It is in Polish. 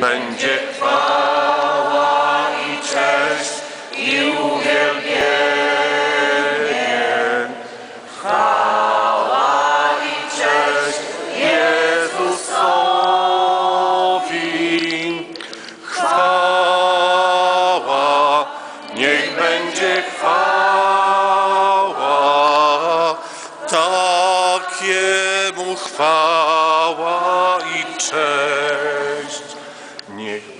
będzie chwała i cześć i uwielbienie. Chwała i cześć Jezusowi. Chwała, niech będzie chwała, takiemu chwała i cześć. Niech